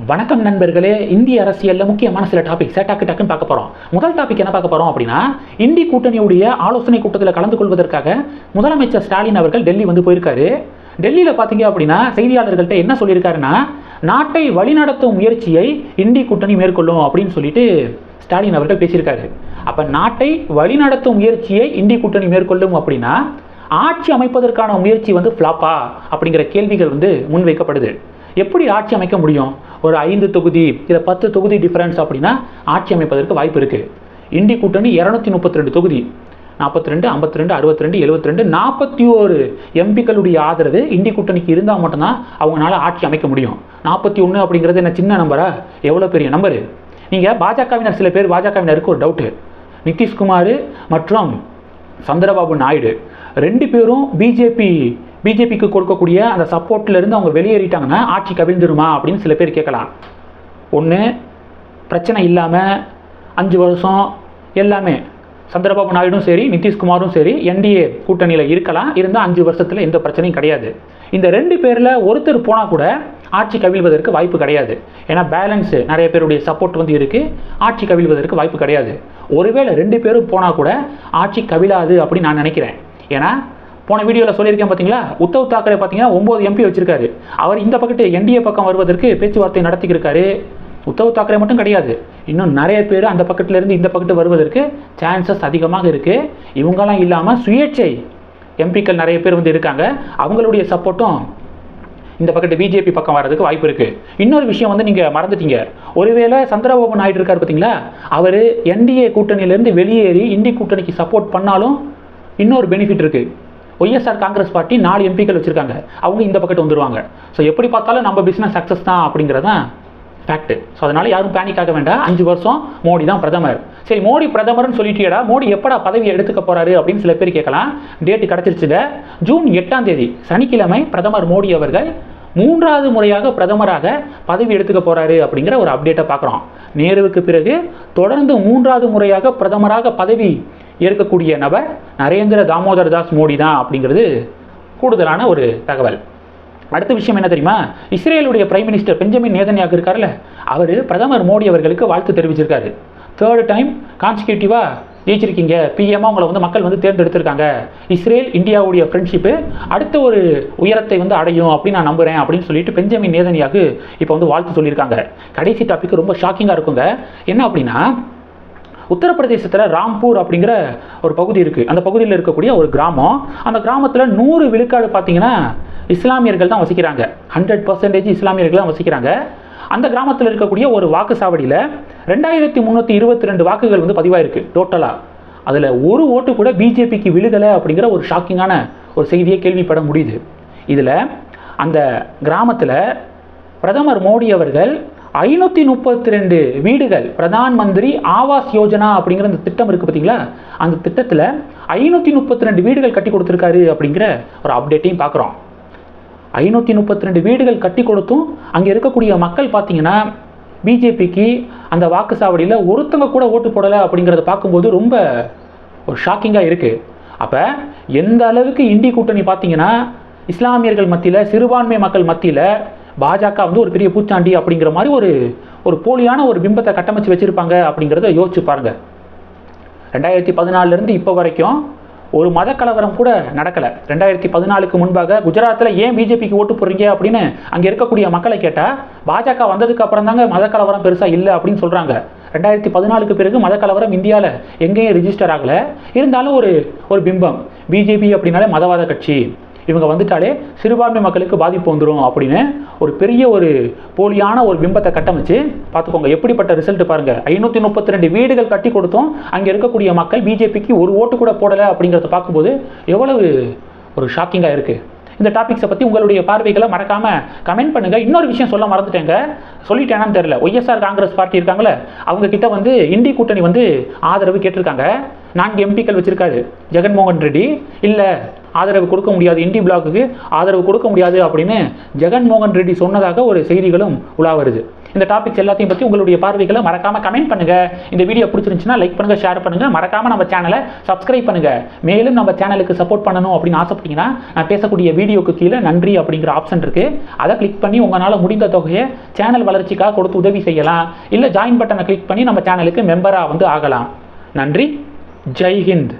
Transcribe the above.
வணக்கம் நண்பர்களே இந்திய அரசியலில் முக்கியமான சில டாபிக் டக்கு டக்குன்னு பார்க்க போகிறோம் முதல் டாபிக் என்ன பார்க்க போகிறோம் அப்படின்னா இந்தி கூட்டணியுடைய ஆலோசனை கூட்டத்தில் கலந்து கொள்வதற்காக முதலமைச்சர் ஸ்டாலின் அவர்கள் டெல்லி வந்து போயிருக்காரு. டெல்லியில் பார்த்தீங்க அப்படின்னா செய்தியாளர்கள்ட்ட என்ன சொல்லியிருக்காருன்னா நாட்டை வழிநடத்தும் முயற்சியை இந்தி கூட்டணி மேற்கொள்ளும் அப்படின்னு சொல்லிட்டு ஸ்டாலின் அவர்கள் பேசியிருக்காரு. அப்போ நாட்டை வழிநடத்தும் முயற்சியை இந்தி கூட்டணி மேற்கொள்ளும் அப்படின்னா ஆட்சி அமைப்பதற்கான முயற்சி வந்து ஃப்ளாப்பா அப்படிங்கிற கேள்விகள் வந்து முன்வைக்கப்படுது. எப்படி ஆட்சி அமைக்க முடியும்? ஒரு ஐந்து தொகுதி இல்லை பத்து தொகுதி டிஃபரன்ஸ் அப்படின்னா ஆட்சி அமைப்பதற்கு வாய்ப்பு இருக்குது இந்தி கூட்டணி இரநூத்தி முப்பத்தி ரெண்டு தொகுதி நாற்பத்தி ரெண்டு ஐம்பத்தி ரெண்டு அறுபத்தி ரெண்டு எழுபத்தி ரெண்டு நாற்பத்தி ஒரு எம்பிக்களுடைய ஆதரவு இந்தி கூட்டணிக்கு இருந்தால் மட்டும்தான் அவங்களால ஆட்சி அமைக்க முடியும். நாற்பத்தி ஒன்று அப்படிங்கிறது என்ன சின்ன நம்பரா? எவ்வளோ பெரிய நம்பரு? நீங்கள் பாஜகவினர் சில பேர் பாஜகவினருக்கு ஒரு டவுட்டு நிதிஷ்குமார் மற்றும் சந்திரபாபு நாயுடு ரெண்டு பேரும் பிஜேபி பிஜேபிக்கு கொடுக்கக்கூடிய அந்த சப்போர்ட்லேருந்து அவங்க வெளியேறிட்டாங்கன்னா ஆட்சி கவிழ்ந்துருமா அப்படின்னு சில பேர் கேட்கலாம். ஒன்று பிரச்சனை இல்லாமல் அஞ்சு வருஷம் எல்லாமே சந்திரபாபு நாயுடும் சரி நிதிஷ்குமாரும் சரி என்டிஏ கூட்டணியில் இருக்கலாம். இருந்தால் அஞ்சு வருஷத்தில் எந்த பிரச்சனையும் கிடையாது. இந்த ரெண்டு பேரில் ஒருத்தர் போனால் கூட ஆட்சி கவிழ்வதற்கு வாய்ப்பு கிடையாது. ஏன்னா பேலன்ஸு நிறைய பேருடைய சப்போர்ட் வந்து இருக்குது ஆட்சி கவிழ்வதற்கு வாய்ப்பு கிடையாது. ஒருவேளை ரெண்டு பேரும் போனால் கூட ஆட்சி கவிழாது அப்படின்னு நான் நினைக்கிறேன். ஏன்னா போன வீடியோவில் சொல்லியிருக்கேன் பார்த்தீங்களா உத்தவ் தாக்கரே பார்த்தீங்கன்னா ஒம்பது எம்பி வச்சிருக்காரு. அவர் இந்த பக்கத்து என்டிஏ பக்கம் வருவதற்கு பேச்சுவார்த்தை நடத்திக்கிருக்காரு. உத்தவ் தாக்கரே மட்டும் கிடையாது. இன்னும் நிறைய பேர் அந்த பக்கத்துலேருந்து இந்த பக்கத்து வருவதற்கு சான்சஸ் அதிகமாக இருக்குது இவங்கெல்லாம் இல்லாமல் சுயேட்சை எம்பிக்கள் நிறைய பேர் வந்து இருக்காங்க. அவங்களுடைய சப்போர்ட்டும் இந்த பக்கத்து பிஜேபி பக்கம் வர்றதுக்கு வாய்ப்பு இருக்குது இன்னொரு விஷயம் வந்து நீங்கள் மறந்துட்டீங்க. ஒருவேளை சந்திரபாபு நாயுடு இருக்கார் பார்த்தீங்களா அவர் என்டிஏ கூட்டணியிலேருந்து வெளியேறி இந்தி கூட்டணிக்கு சப்போர்ட் பண்ணாலும் இன்னொரு பெனிஃபிட் இருக்குது ஒய்எஸ்ஆர் காங்கிரஸ் பார்ட்டி நாலு எம்பிக்கள் வச்சுருக்காங்க. அவங்க இந்த பக்கத்து வந்துருவாங்க. ஸோ எப்படி பார்த்தாலும் நம்ம பிஸ்னஸ் சக்ஸஸ் தான் அப்படிங்கிறது தான் ஃபேக்ட் ஸோ அதனால் யாரும் பேனிக் ஆக வேண்டாம். அஞ்சு வருஷம் மோடி தான் பிரதமர். சரி மோடி பிரதமர்னு சொல்லிட்டேடா மோடி எப்படா பதவி எடுத்துக்க போகிறாரு அப்படின்னு சில பேர் கேட்கலாம். டேட்டு கிடச்சிருச்சுங்க. ஜூன் எட்டாம் தேதி சனிக்கிழமை பிரதமர் மோடி அவர்கள் மூன்றாவது முறையாக பிரதமராக பதவி எடுத்துக்க போகிறாரு அப்படிங்கிற ஒரு அப்டேட்டை பார்க்குறோம். நேருவுக்கு பிறகு தொடர்ந்து மூன்றாவது முறையாக பிரதமராக பதவி இருக்கக்கூடிய நபர் நரேந்திர தாமோதர் தாஸ் மோடி தான் அப்படிங்கிறது கூடுதலான ஒரு தகவல். அடுத்த விஷயம் என்ன தெரியுமா? இஸ்ரேலுடைய பிரைம் மினிஸ்டர் பெஞ்சமின் நேதன்யாகு இருக்கார்ல அவர் பிரதமர் மோடி அவர்களுக்கு வாழ்த்து தெரிவிச்சிருக்காரு. Third time கான்ஸ்டியூட்டிவாக ஜெயிச்சிருக்கீங்க. பிஎம்மாக உங்களை வந்து மக்கள் வந்து தேர்ந்தெடுத்திருக்காங்க. இஸ்ரேல் இந்தியாவுடைய ஃப்ரெண்ட்ஷிப்பு அடுத்த ஒரு உயரத்தை வந்து அடையும் அப்படின்னு நான் நம்புகிறேன் அப்படின்னு சொல்லிட்டு பெஞ்சமின் நேதன்யாகு இப்போ வந்து வாழ்த்து சொல்லியிருக்காங்க. கடைசி டாபிக் ரொம்ப ஷாக்கிங்காக இருக்குங்க. என்ன அப்படின்னா உத்தரப்பிரதேசத்தில் ராம்பூர் அப்படிங்கிற ஒரு பகுதி இருக்குது அந்த பகுதியில் இருக்கக்கூடிய ஒரு கிராமம். அந்த கிராமத்தில் நூறு விழுக்காடு பார்த்தீங்கன்னா இஸ்லாமியர்கள் தான் வசிக்கிறாங்க. ஹண்ட்ரட் பர்சன்டேஜ் இஸ்லாமியர்கள் தான் வசிக்கிறாங்க. அந்த கிராமத்தில் இருக்கக்கூடிய ஒரு வாக்கு சாவடியில் ரெண்டாயிரத்தி முந்நூற்றி இருபத்தி ரெண்டு வாக்குகள் வந்து பதிவாயிருக்கு டோட்டலாக அதில் ஒரு ஓட்டு கூட பிஜேபிக்கு விழுகலை அப்படிங்கிற ஒரு ஷாக்கிங்கான ஒரு செய்தியை கேள்விப்பட முடியுது. இதில் அந்த கிராமத்தில் பிரதமர் மோடி அவர்கள் ஐநூற்றி முப்பத்தி ரெண்டு வீடுகள் பிரதான் மந்திரி ஆவாஸ் யோஜனா அப்படிங்கிற அந்த திட்டம் இருக்குது பார்த்தீங்களா அந்த திட்டத்தில் ஐநூற்றி முப்பத்தி ரெண்டு வீடுகள் கட்டி கொடுத்துருக்காரு அப்படிங்கிற ஒரு அப்டேட்டையும் பார்க்குறோம் ஐநூற்றி முப்பத்தி ரெண்டு வீடுகள் கட்டி கொடுத்தும் அங்கே இருக்கக்கூடிய மக்கள் பார்த்தீங்கன்னா பிஜேபிக்கு அந்த வாக்கு சாவடியில் ஒருத்தங்க கூட ஓட்டு போடலை அப்படிங்கிறத பார்க்கும்போது ரொம்ப ஒரு ஷாக்கிங்காக இருக்குது அப்போ எந்த அளவுக்கு இந்தி கூட்டணி பார்த்தீங்கன்னா இஸ்லாமியர்கள் மத்தியில் சிறுபான்மை மக்கள் மத்தியில் பாஜக வந்து ஒரு பெரிய பூச்சாண்டி அப்படிங்கிற மாதிரி ஒரு ஒரு போலியான ஒரு பிம்பத்தை கட்டமைச்சு வச்சுருப்பாங்க அப்படிங்கிறத யோசிச்சு பாருங்கள் ரெண்டாயிரத்தி பதினாலிருந்து இப்போ வரைக்கும் ஒரு மத கலவரம் கூட நடக்கலை. ரெண்டாயிரத்தி பதினாலுக்கு முன்பாக குஜராத்தில் ஏன் பிஜேபிக்கு ஓட்டு போடுறீங்க அப்படின்னு அங்கே இருக்கக்கூடிய மக்களை கேட்டால் பாஜக வந்ததுக்கு அப்புறம் தாங்க மத கலவரம் பெருசாக இல்லை அப்படின்னு சொல்கிறாங்க ரெண்டாயிரத்தி பதினாலுக்கு பிறகு மத கலவரம் இந்தியாவில் எங்கேயும் ரிஜிஸ்டர் ஆகலை. இருந்தாலும் ஒரு ஒரு பிம்பம். பிஜேபி அப்படின்னாலே மதவாத கட்சி. இவங்க வந்துட்டாலே சிறுபான்மை மக்களுக்கு பாதிப்பு வந்துடும் அப்படின்னு ஒரு பெரிய ஒரு போலியான ஒரு பிம்பத்தை கட்டமைச்சு பார்த்துக்கோங்க எப்படிப்பட்ட ரிசல்ட் பாருங்கள் ஐநூற்றி முப்பத்தி ரெண்டு வீடுகள் கட்டி கொடுத்தோம். அங்கே இருக்கக்கூடிய மக்கள் பிஜேபிக்கு ஒரு ஓட்டு கூட போடலை அப்படிங்கிறத பார்க்கும்போது எவ்வளவு ஒரு ஷாக்கிங்காக இருக்குது இந்த டாபிக்ஸை பற்றி உங்களுடைய பார்வைகளை மறக்காமல் கமெண்ட் பண்ணுங்கள் இன்னொரு விஷயம் சொல்ல மறந்துட்டேங்க. சொல்லிட்டேனான்னு தெரியல. ஒய்எஸ்ஆர் காங்கிரஸ் பார்ட்டி இருக்காங்களே அவங்க கிட்ட வந்து இந்தி கூட்டணி வந்து ஆதரவு கேட்டிருக்காங்க. நான்கு எம்பிக்கள் வச்சுருக்காரு. ஜெகன்மோகன் ரெட்டி. இல்லை ஆதரவு கொடுக்க முடியாது. இண்டி பிளாக்குக்கு ஆதரவு கொடுக்க முடியாது அப்படின்னு ஜெகன்மோகன் ரெட்டி சொன்னதாக ஒரு செய்திகளும் உலா வருது. இந்த டாபிக்ஸ் எல்லாத்தையும் பற்றி உங்களுடைய பார்வைகளை மறக்காமல் கமெண்ட் பண்ணுங்கள் இந்த வீடியோ பிடிச்சிருந்துச்சுன்னா லைக் பண்ணுங்கள் ஷேர் பண்ணுங்கள் மறக்காமல் நம்ம சேனலை சப்ஸ்கிரைப் பண்ணுங்கள் மேலும் நம்ம சேனலுக்கு சப்போர்ட் பண்ணணும் அப்படின்னு ஆசைப்பட்டீங்கன்னா நான் பேசக்கூடிய வீடியோக்கு கீழே நன்றி அப்படிங்கிற ஆப்ஷன் இருக்குது அதை கிளிக் பண்ணி உங்களால் முடிந்த தொகையை சேனல் வளர்ச்சிக்காக கொடுத்து உதவி செய்யலாம். இல்லை ஜாயின் பட்டனை கிளிக் பண்ணி நம்ம சேனலுக்கு மெம்பராக வந்து ஆகலாம். நன்றி. ஜெய்ஹிந்த்